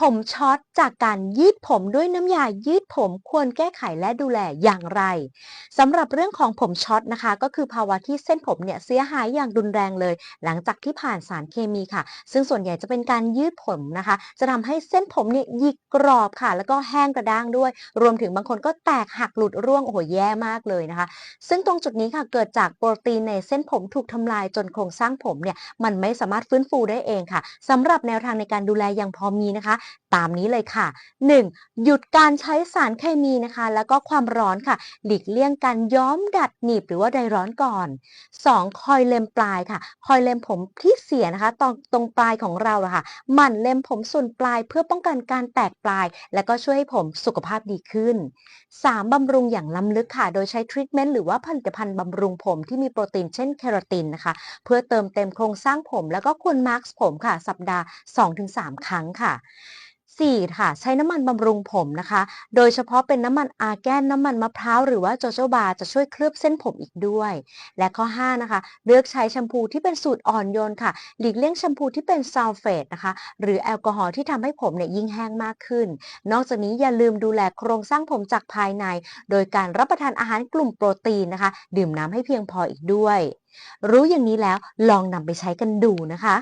ผมช็อตจากการยืดผมด้วยน้ำยายืดผมควรแก้ไขและดูแลอย่างไรสำหรับเรื่องของผมช็อตนะคะ ก็คือภาวะที่เส้นผมเนี่ยเสียหายอย่างรุนแรงเลย หลังจากที่ผ่านสารเคมีค่ะ ซึ่งส่วนใหญ่จะเป็นการยืดผมนะคะ จะทำให้เส้นผมเนี่ยหยิกกรอบค่ะ แล้วก็แห้งกระด้างด้วย รวมถึงบางคนก็แตกหักหลุดร่วงโอ้โหแย่มากเลยนะคะ ซึ่งตรงจุดนี้ค่ะเกิดจากโปรตีนในเส้นผมถูกทำลายจนโครงสร้างผมเนี่ยมันไม่สามารถฟื้นฟูได้เองค่ะสำหรับแนวทางในการดูแลอยังพอมีนะคะตามนี้เลยค่ะ 1. หยุดการใช้สารเคมีนะคะ แล้วก็ความร้อนค่ะ หลีกเลี่ยงการย้อมดัดหนีบหรือว่าไดร้อนก่อน 2. คอยเล็มปลายค่ะ คอยเล็มผมที่เสียนะคะตรงตรงปลายของเราอะค่ะหมั่นเล็มผมส่วนปลายเพื่อป้องกันการแตกปลาย และก็ช่วยให้ผมสุขภาพดีขึ้น 3. บำรุงอย่างล้ำลึกค่ะ โดยใช้ทรีทเมนต์หรือว่าผลิตภัณฑ์บำรุงผมที่มีโปรตีนเช่นเคราตินนะคะ เพื่อเติมเต็มโครงสร้างผม แล้วก็ควรมาร์กผมค่ะ สัปดาห์ 2-3 ครั้งค่ะ 4. ค่ะ ใช้น้ำมันบำรุงผมนะคะ โดยเฉพาะเป็นน้ำมันอาแกนน้ำมันมะพร้าวหรือว่าโจโจบาจะช่วยเคลือบเส้นผมอีกด้วย และข้อ 5 นะคะ เลือกใช้แชมพูที่เป็นสูตรอ่อนโยนค่ะ หลีกเลี่ยงแชมพูที่เป็นซัลเฟตนะคะ หรือแอลกอฮอล์ที่ทำให้ผมเนี่ยยิ่งแห้งมากขึ้น นอกจากนี้อย่าลืมดูแลโครงสร้างผมจากภายใน โดยการรับประทานอาหารกลุ่มโปรตีนนะคะ ดื่มน้ำให้เพียงพออีกด้วย รู้อย่างนี้แล้วลองนำไปใช้กันดูนะคะ